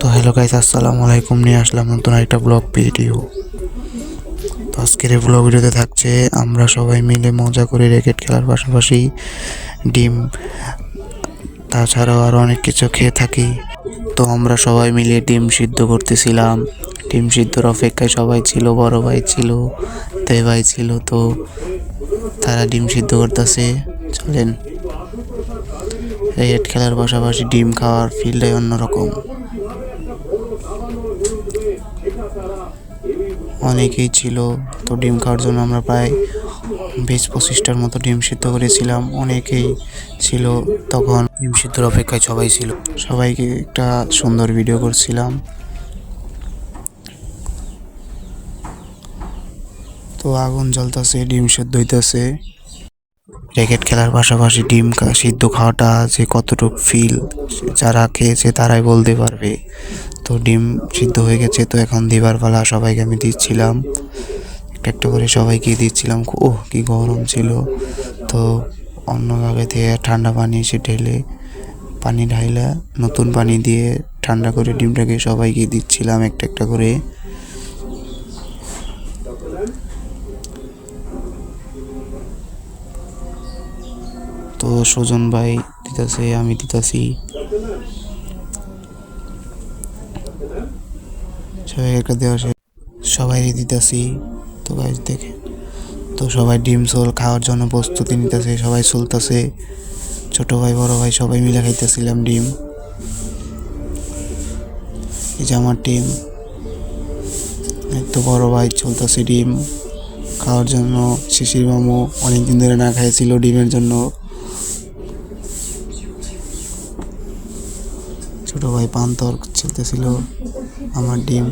তো hello guys আসসালামু আলাইকুম। নিয়ে আসলাম নতুন একটা ব্লগ ভিডিও তো আজকের এই ব্লগ ভিডিওতে থাকছে, আমরা সবাই মিলে মজা করে র্যাকেট খেলার পাশাপাশি ডিম, তাছাড়াও আরও অনেক কিছু খেয়ে থাকি। তো আমরা সবাই মিলে ডিম সিদ্ধ করতেছিলাম। ডিম সিদ্ধর অপেক্ষায় সবাই ছিল, বড় ভাই ছিল তে ভাই ছিল, তো তারা ডিম সিদ্ধ করতেছে। চলেন। র্যাকেট খেলার পাশাপাশি ডিম খাওয়ার ফিল্ডটাই অন্যরকম। অনেকেই ছিল, তো ডিম খাওয়ার জন্য আমরা প্রায় বিশ পঁচিশটার মতো ডিম সিদ্ধ করেছিলাম। অনেকেই ছিল তখন ডিম সিদ্ধর অপেক্ষায় সবাই ছিল। সবাইকে একটা সুন্দর ভিডিও করছিলাম। তো আগুন জ্বলতেছে, ডিম সেদ্ধ হইতেছে। র্যাকেট খেলার পাশাপাশি ডিম সিদ্ধ খাওয়াটা যে কতটুকু ফিল যারা খেয়েছে তারাই বলতে পারবে। তো ডিম সিদ্ধ হয়ে গেছে, তো এখন দিবার পালা সবাইকে আমি দিচ্ছিলাম। একটা একটা করে সবাইকে দিচ্ছিলাম। ও কি গরম ছিল। তো অন্যভাবে থেকে ঠান্ডা পানি এসে ঢেলে পানি ঢাইলা নতুন পানি দিয়ে ঠান্ডা করে ডিমটাকে সবাইকে দিচ্ছিলাম একটা একটা করে। তো সুজন ভাই দিতেছে, আমি দিতেছি। সবাই একটা দেওয়া সবাই দিতেছি। তো গাছ দেখে তো সবাই ডিম সোল খাওয়ার জন্য প্রস্তুতি নিতেছে, সবাই চলতেছে। ছোট ভাই, বড় ভাই সবাই মিলে খাইতেছিলাম ডিম। এই যে আমার ডিম তো বড় ভাই চলতেছে ডিম। খাওয়ার জন্য শিশির মামু অনেকদিন ধরে না খাইছিল ডিমের জন্য। ছোট ভাই পান্তর ছিলতেছিল আমার ডিম।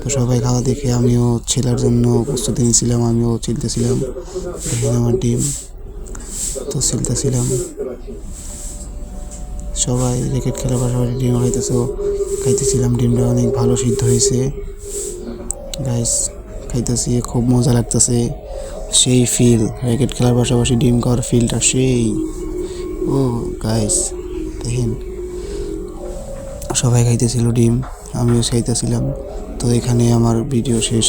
তো সবাই খাওয়া দেখে আমিও ছেলার জন্য প্রস্তুতি নিয়েছিলাম, আমিও ছিলতেছিলাম দেখেন আমার ডিম। তো ছিলতেছিলাম সবাই র্যাকেট খেলার পাশাপাশি ডিম খাইতেছে, খাইতেছিলাম। ডিমটা অনেক ভালো সিদ্ধ হয়েছে। গাইস খাইতেছি, খুব মজা লাগতেছে। সেই ফিল র্যাকেট খেলার পাশাপাশি ডিম খাওয়ার ফিলটা সেই। ও গাইস দেখেন। সবাই খাইতেছিল ডিম আমিও খাইতেছিলাম। তো এখানে আমার ভিডিও শেষ।